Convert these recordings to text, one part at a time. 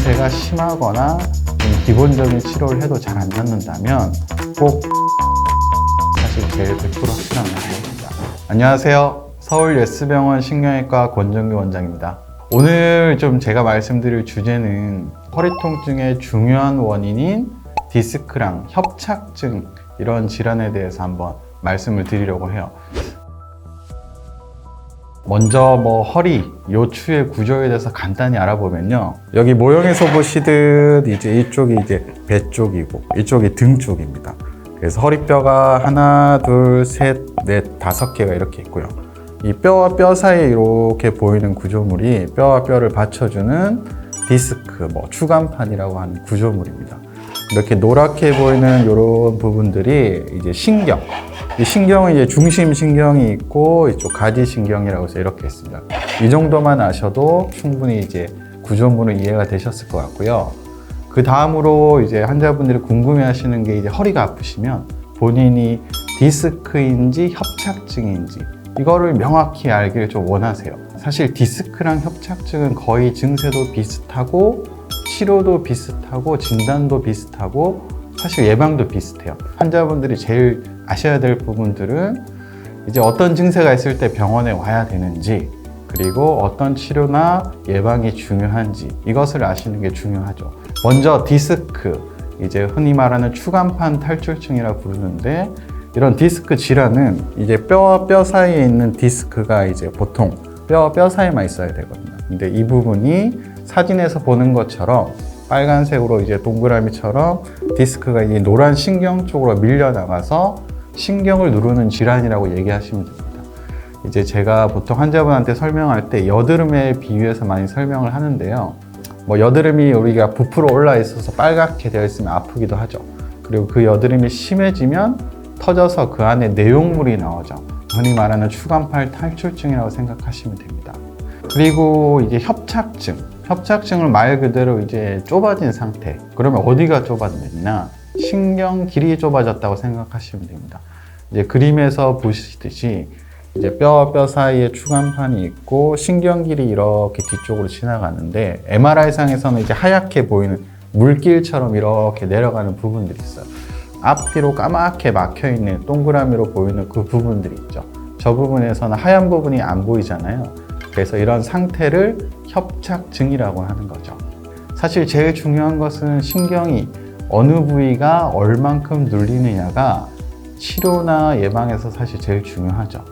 증세가 심하거나 좀 기본적인 치료를 해도 잘 안 낫는다면 꼭 사실 제일 100% 확실한 말입니다. 안녕하세요. 서울 예스병원 신경외과 권정규 원장입니다. 오늘 좀 제가 말씀드릴 주제는 허리 통증의 중요한 원인인 디스크랑 협착증 이런 질환에 대해서 한번 말씀을 드리려고 해요. 먼저 뭐 허리, 요추의 구조에 대해서 간단히 알아보면요. 여기 모형에서 보시듯 이제 이쪽이 이제 배 쪽이고 이쪽이 등 쪽입니다. 그래서 허리뼈가 하나, 둘, 셋, 넷, 다섯 개가 이렇게 있고요. 이 뼈와 뼈 사이에 이렇게 보이는 구조물이 뼈와 뼈를 받쳐주는 디스크, 뭐 추간판이라고 하는 구조물입니다. 이렇게 노랗게 보이는 이런 부분들이 이제 신경. 이 신경은 이제 중심 신경이 있고 이쪽 가지 신경이라고 해서 이렇게 있습니다. 이 정도만 아셔도 충분히 이제 구조물은 이해가 되셨을 것 같고요. 그 다음으로 이제 환자분들이 궁금해하시는 게 이제 허리가 아프시면 본인이 디스크인지 협착증인지 이거를 명확히 알기를 좀 원하세요. 사실 디스크랑 협착증은 거의 증세도 비슷하고 치료도 비슷하고 진단도 비슷하고 사실 예방도 비슷해요. 환자분들이 제일 아셔야 될 부분들은 이제 어떤 증세가 있을 때 병원에 와야 되는지 그리고 어떤 치료나 예방이 중요한지 이것을 아시는 게 중요하죠. 먼저 디스크 이제 흔히 말하는 추간판 탈출증이라 부르는데 이런 디스크 질환은 이제 뼈와 뼈 사이에 있는 디스크가 이제 보통 뼈와 뼈 사이에만 있어야 되거든요. 근데 이 부분이 사진에서 보는 것처럼 빨간색으로 이제 동그라미처럼 디스크가 이 노란 신경 쪽으로 밀려 나가서 신경을 누르는 질환이라고 얘기하시면 됩니다. 이제 제가 보통 환자분한테 설명할 때 여드름에 비유해서 많이 설명을 하는데요. 뭐 여드름이 우리가 부풀어 올라 있어서 빨갛게 되어 있으면 아프기도 하죠. 그리고 그 여드름이 심해지면 터져서 그 안에 내용물이 나오죠. 흔히 말하는 추간팔 탈출증이라고 생각하시면 됩니다. 그리고 이제 협착증. 협착증을 말 그대로 이제 좁아진 상태. 그러면 어디가 좁아졌냐? 신경 길이 좁아졌다고 생각하시면 됩니다. 이제 그림에서 보시듯이 이제 뼈와 뼈 사이에 추간판이 있고 신경 길이 이렇게 뒤쪽으로 지나가는데 MRI상에서는 이제 하얗게 보이는 물길처럼 이렇게 내려가는 부분들이 있어요. 앞뒤로 까맣게 막혀 있는 동그라미로 보이는 그 부분들이 있죠. 저 부분에서는 하얀 부분이 안 보이잖아요. 그래서 이런 상태를 협착증이라고 하는 거죠. 사실 제일 중요한 것은 신경이 어느 부위가 얼만큼 눌리느냐가 치료나 예방에서 사실 제일 중요하죠.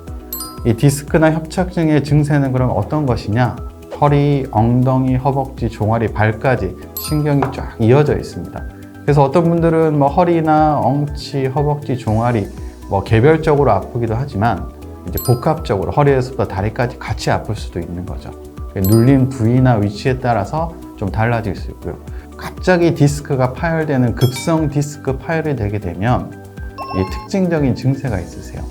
이 디스크나 협착증의 증세는 그럼 어떤 것이냐? 허리, 엉덩이, 허벅지, 종아리, 발까지 신경이 쫙 이어져 있습니다. 그래서 어떤 분들은 뭐 허리나 엉치, 허벅지, 종아리 뭐 개별적으로 아프기도 하지만 이제 복합적으로 허리에서부터 다리까지 같이 아플 수도 있는 거죠. 눌린 부위나 위치에 따라서 좀 달라질 수 있고요. 갑자기 디스크가 파열되는 급성 디스크 파열이 되게 되면 이 특징적인 증세가 있으세요.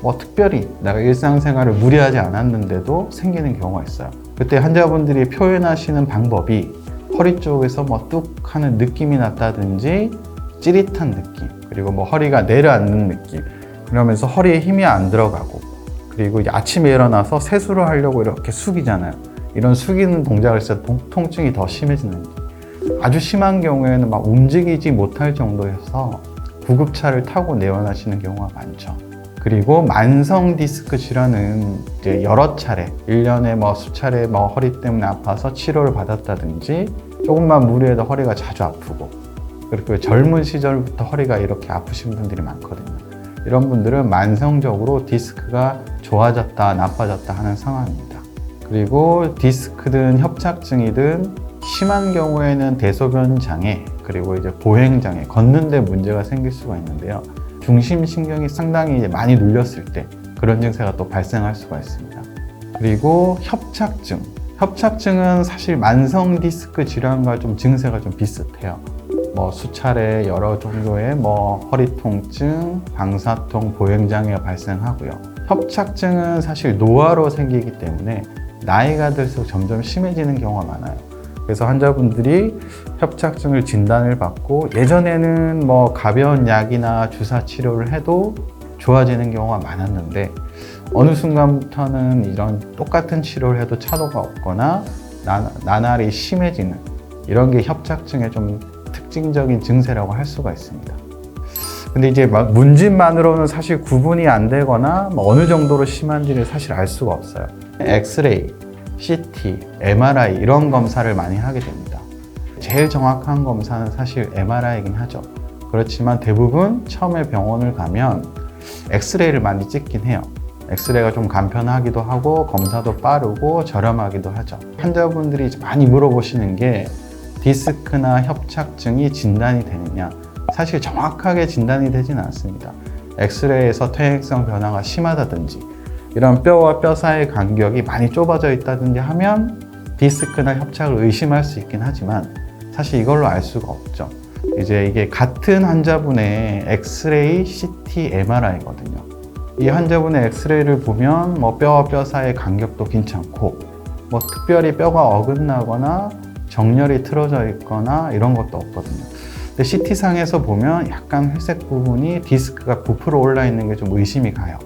뭐 특별히 내가 일상생활을 무리하지 않았는데도 생기는 경우가 있어요. 그때 환자분들이 표현하시는 방법이 허리 쪽에서 뭐 뚝 하는 느낌이 났다든지 찌릿한 느낌 그리고 뭐 허리가 내려앉는 느낌 그러면서 허리에 힘이 안 들어가고 그리고 아침에 일어나서 세수를 하려고 이렇게 숙이잖아요. 이런 숙이는 동작을 해서 통증이 더 심해지는 아주 심한 경우에는 막 움직이지 못할 정도여서 구급차를 타고 내원하시는 경우가 많죠. 그리고 만성 디스크 질환은 이제 여러 차례, 1년에 뭐 수차례 뭐 허리 때문에 아파서 치료를 받았다든지 조금만 무리해도 허리가 자주 아프고 그리고 젊은 시절부터 허리가 이렇게 아프신 분들이 많거든요. 이런 분들은 만성적으로 디스크가 좋아졌다, 나빠졌다 하는 상황입니다. 그리고 디스크든 협착증이든 심한 경우에는 대소변 장애, 그리고 이제 보행 장애, 걷는데 문제가 생길 수가 있는데요. 중심 신경이 상당히 이제 많이 눌렸을 때 그런 증세가 또 발생할 수가 있습니다. 그리고 협착증. 협착증은 사실 만성 디스크 질환과 좀 증세가 좀 비슷해요. 뭐 수차례 여러 정도의 뭐 허리 통증, 방사통, 보행 장애가 발생하고요. 협착증은 사실 노화로 생기기 때문에 나이가 들수록 점점 심해지는 경우가 많아요. 그래서 환자분들이 협착증을 진단을 받고 예전에는 뭐 가벼운 약이나 주사 치료를 해도 좋아지는 경우가 많았는데 어느 순간부터는 이런 똑같은 치료를 해도 차도가 없거나 나, 나날이 심해지는 이런 게 협착증의 좀 특징적인 증세라고 할 수가 있습니다. 근데 이제 막 문진만으로는 사실 구분이 안 되거나 뭐 어느 정도로 심한지를 사실 알 수가 없어요. 엑스레이, CT, MRI 이런 검사를 많이 하게 됩니다. 제일 정확한 검사는 사실 MRI이긴 하죠. 그렇지만 대부분 처음에 병원을 가면 엑스레이를 많이 찍긴 해요. 엑스레이가 좀 간편하기도 하고 검사도 빠르고 저렴하기도 하죠. 환자분들이 많이 물어보시는 게 디스크나 협착증이 진단이 되느냐. 사실 정확하게 진단이 되지는 않습니다. 엑스레이에서 퇴행성 변화가 심하다든지 이런 뼈와 뼈 사이의 간격이 많이 좁아져 있다든지 하면 디스크나 협착을 의심할 수 있긴 하지만 사실 이걸로 알 수가 없죠. 이제 이게 같은 환자분의 엑스레이, CT, MRI거든요. 이 환자분의 엑스레이를 보면 뭐 뼈와 뼈 사이의 간격도 괜찮고 뭐 특별히 뼈가 어긋나거나 정렬이 틀어져 있거나 이런 것도 없거든요. 근데 CT상에서 보면 약간 회색 부분이 디스크가 부풀어 올라 있는 게 좀 의심이 가요.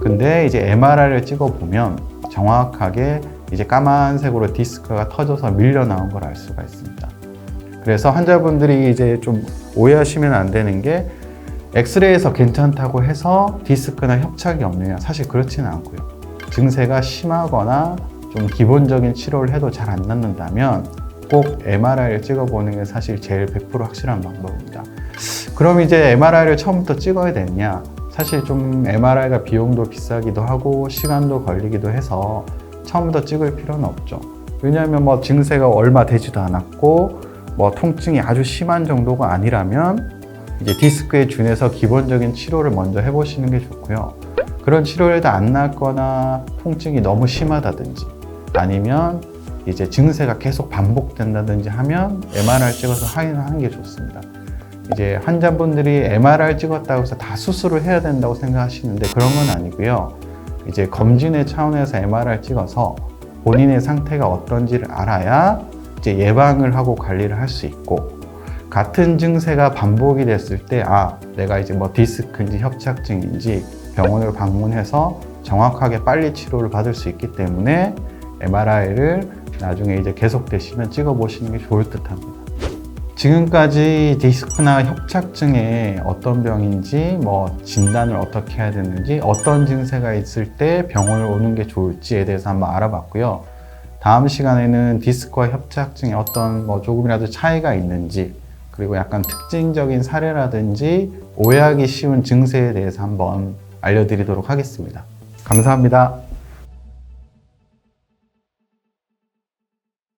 근데 이제 MRI를 찍어 보면 정확하게 이제 까만색으로 디스크가 터져서 밀려 나온 걸 알 수가 있습니다. 그래서 환자분들이 이제 좀 오해하시면 안 되는 게 엑스레이에서 괜찮다고 해서 디스크나 협착이 없느냐 사실 그렇지는 않고요. 증세가 심하거나 좀 기본적인 치료를 해도 잘 안 낫는다면 꼭 MRI를 찍어보는 게 사실 제일 100% 확실한 방법입니다. 그럼 이제 MRI를 처음부터 찍어야 되느냐? 사실 좀 MRI가 비용도 비싸기도 하고 시간도 걸리기도 해서 처음부터 찍을 필요는 없죠. 왜냐하면 뭐 증세가 얼마 되지도 않았고 뭐 통증이 아주 심한 정도가 아니라면 이제 디스크에 준해서 기본적인 치료를 먼저 해보시는 게 좋고요. 그런 치료를 해도 안 낫거나 통증이 너무 심하다든지 아니면 이제 증세가 계속 반복된다든지 하면 MRI 찍어서 확인하는 게 좋습니다. 이제 환자분들이 MRI 찍었다고 해서 다 수술을 해야 된다고 생각하시는데 그런 건 아니고요. 이제 검진의 차원에서 MRI 찍어서 본인의 상태가 어떤지를 알아야 이제 예방을 하고 관리를 할 수 있고 같은 증세가 반복이 됐을 때 아, 내가 이제 뭐 디스크인지 협착증인지 병원을 방문해서 정확하게 빨리 치료를 받을 수 있기 때문에 MRI를 나중에 이제 계속되시면 찍어보시는 게 좋을 듯 합니다. 지금까지 디스크나 협착증의 어떤 병인지, 뭐 진단을 어떻게 해야 되는지, 어떤 증세가 있을 때 병원을 오는 게 좋을지에 대해서 한번 알아봤고요. 다음 시간에는 디스크와 협착증에 어떤 뭐 조금이라도 차이가 있는지, 그리고 약간 특징적인 사례라든지 오해하기 쉬운 증세에 대해서 한번 알려드리도록 하겠습니다. 감사합니다.